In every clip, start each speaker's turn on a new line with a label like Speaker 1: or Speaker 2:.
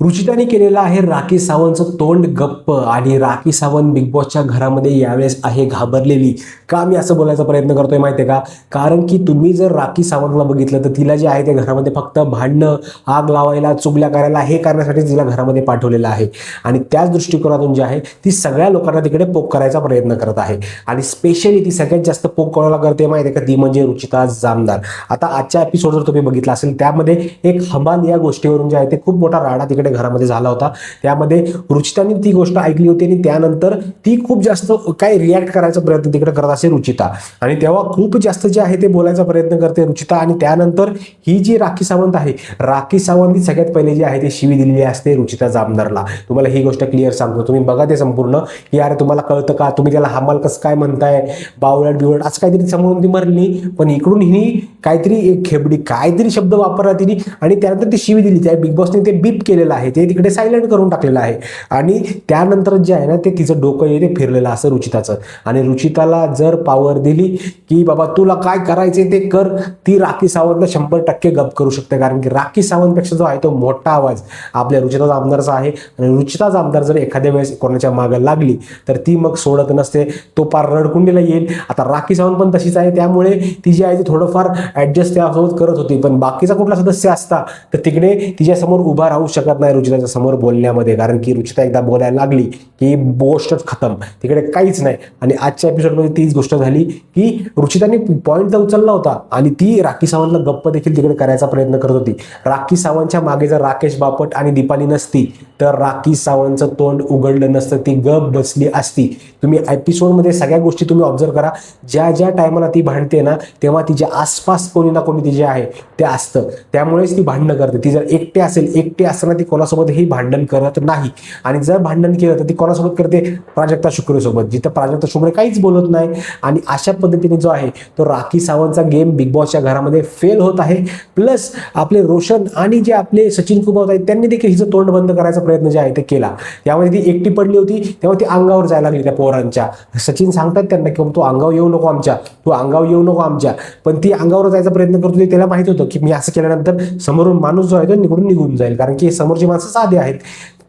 Speaker 1: रुचिताने केलेलं आहे राखी सावंतचं तोंड गप्प आणि राखी सावंत बिग बॉसच्या घरामध्ये यावेळेस आहे घाबरलेली. का मी असं बोलायचा प्रयत्न करतोय माहितीये का? कारण की तुम्ही जर राखी सावंतला बघितलं तर तिला जे आहे ते घरामध्ये फक्त भांडणं आग लावायला चुगल्या करायला हे करण्यासाठी तिला घरामध्ये पाठवलेलं आहे. आणि त्याच दृष्टिकोनातून जे आहे ती सगळ्या लोकांना तिकडे पोक करायचा प्रयत्न करत आहे. आणि स्पेशली ती सगळ्यात जास्त पोक कोणाला करते माहिती आहे का? ती म्हणजे रुचिता जामदार. आता आजच्या एपिसोड जर तुम्ही बघितला असेल त्यामध्ये एक हमाल या गोष्टीवरून जे आहे ते खूप मोठा राडा तिकडे घरामध्ये झाला होता. त्यामध्ये रुचिताने ती गोष्ट ऐकली होती आणि त्यानंतर ती खूप जास्त काय रिॲक्ट करायचा प्रयत्न तिकडे करत असे रुचिता. आणि तेव्हा खूप जास्त जे आहे ते बोलायचा प्रयत्न करते रुचिता आणि त्यानंतर ही जी राखी सावंत आहे राखी सावंत ही सगळ्यात पहिले जी आहे ते शिवी दिलेली असते रुचिता जामदारला. तुम्हाला ही गोष्ट क्लिअर सांगतो. तुम्ही बघा ते संपूर्ण. की अरे तुम्हाला कळतं का? तुम्ही त्याला हमाल कसं काय म्हणताय? बावळट बिवळट असं काहीतरी समोरून ती मरली. पण इकडून ही काहीतरी एक खेबडी काहीतरी शब्द वापरला तिने आणि त्यानंतर ती शिवी दिली. त्या बिग बॉसने ते बीप केलेलं आहे. ते तिकडे सायलेंट करून टाकलेलं आहे. आणि त्यानंतर जे आहे ना ते तिचं डोकं आहे ते फिरलेलं असं रुचिताचं. आणि रुचिताला जर पावर दिली की बाबा तुला काय करायचे ते कर ती राखी सावंतला शंभर टक्के गप करू शकते. कारण की राखी सावंतपेक्षा जो आहे तो मोठा आवाज आपल्या रुचिता जामदारचा आहे. आणि रुचिताचा जामदार जर एखाद्या वेळेस कोणाच्या मागे लागली तर ती मग सोडत नसते. तो पार रडकुंडीला येईल. आता राखी सावंत पण तशीच आहे. त्यामुळे ती जी आहे ती थोडंफार ऍडजस्ट त्यासोबत करत होती. पण बाकीचा कुठला सदस्य असता तर तिकडे तिच्यासमोर उभा राहू शकत नाही. रुचिताच्या समोर बोलण्यामध्ये. कारण की रुचिता एकदा बोलायला लागली की गोष्टच खतम. तिकडे काहीच नाही. आणि आजच्या एपिसोडमध्ये तीच गोष्ट झाली की रुचिताने पॉईंट तर उचलला होता. आणि ती राखी सावंतला गप्प देखील तिकडे करायचा प्रयत्न करत होती. राखी सावंतच्या मागे जर राकेश बापट आणि दीपाली नसती तर राखी सावंतचं तोंड उघडलं नसतं. ती गप बसली असती. तुम्ही एपिसोडमध्ये सगळ्या गोष्टी तुम्ही ऑब्झर्व करा. ज्या ज्या टायमाला ती भांडते ना तेव्हा तिच्या आसपास कोणी ना कोणी तिचे आहे ते असतं. त्यामुळेच ती भांडणं करते. ती जर एकटे असेल एकटे असताना ती कोणासोबतही भांडण करत नाही. आणि जर भांडण केलं तर ती कोणासोबत करते? प्राजक्ता शुक्रेसोबत. जिथं प्राजक्ता शुक्रे काहीच बोलत नाही. आणि अशा पद्धतीने जो आहे तो राखी सावंतचा गेम बिग बॉसच्या घरामध्ये फेल होत आहे. प्लस आपले रोशन आणि जे आपले सचिन कुमार आहेत त्यांनी देखील हिचं तोंड बंद करायचा प्रयत्न जे आहे ते केला. त्यामध्ये ती एकटी पडली होती तेव्हा ती अंगावर जायला लागली त्या पोरांच्या. सचिन सांगतात त्यांना की तू अंगावर येऊ नको आमच्या. तू अंगावर येऊ नको आमच्या. पण ती अंगावर जायचा प्रयत्न करत होती त्याला माहीत होतं की मी असं केल्यानंतर समोरून माणूस जो आहे तो निघून निघून जाईल. कारण की समोरची माणसं साधे आहेत.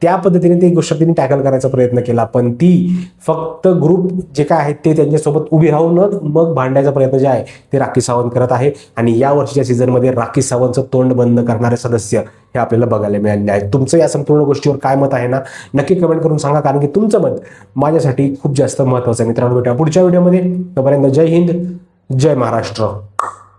Speaker 1: त्या पद्धतीने ती गोष्ट त्यांनी टॅकल करायचा प्रयत्न केला. पण ती फक्त ग्रुप जे काय आहेत ते त्यांच्यासोबत उभी राहूनच मग भांडायचा प्रयत्न जे आहे ते राखी सावंत करत आहे. आणि या वर्षीच्या सीझनमध्ये राखी सावंतचं तोंड बंद करणारे सदस्य हे आपल्याला बघायला मिळाले आहेत. तुमचं या संपूर्ण गोष्टीवर काय मत आहे ना नक्की कमेंट करून सांगा. कारण की तुमचं मत माझ्यासाठी खूप जास्त महत्त्वाचं आहे मित्रांनो. भेटा पुढच्या व्हिडिओमध्ये तोपर्यंत जय हिंद जय महाराष्ट्र.